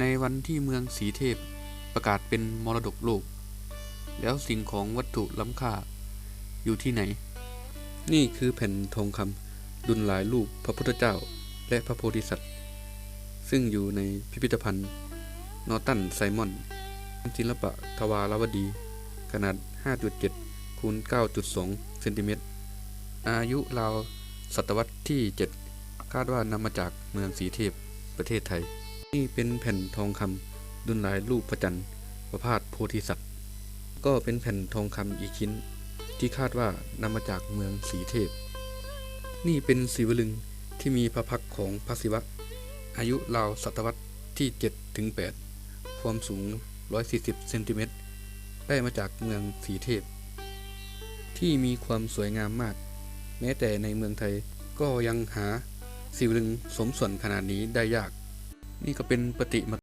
ในวันที่เมืองสีเทพประกาศเป็นมรดกโลก แล้วสิ่งของวัตถุล้ำค่าอยู่ที่ไหน นี่คือแผ่นทองคำดุลหลายรูปพระพุทธเจ้าและพระโพธิสัตว์ ซึ่งอยู่ในพิพิธภัณฑ์ นอตันไซมอนศิลปะทวารวดี ขนาด 5.7คูณ9.2เซนติเมตรอายุราวศตวรรษที่ 7 คาดว่านำมาจากเมืองสีเทพประเทศไทย นี่เป็นแผ่นทองคำดุลลายรูปพระจันทร์ประพาสโพธิสัตว์ ก็เป็นแผ่นทองคำอีกชิ้น ที่คาดว่านำมาจากเมืองสีเทพ นี่เป็นศิวลึงที่มีพระพักของพระศิวะ อายุราวศตวรรษที่7ถึง8ความสูง 140เซนติเมตรได้มาจากเมืองสีเทพ ที่มีความสวยงามมาก แม้แต่ในเมืองไทยก็ยังหาศิวลึงสมส่วนขนาดนี้ได้ยาก นี่ก็เป็นปฏิมา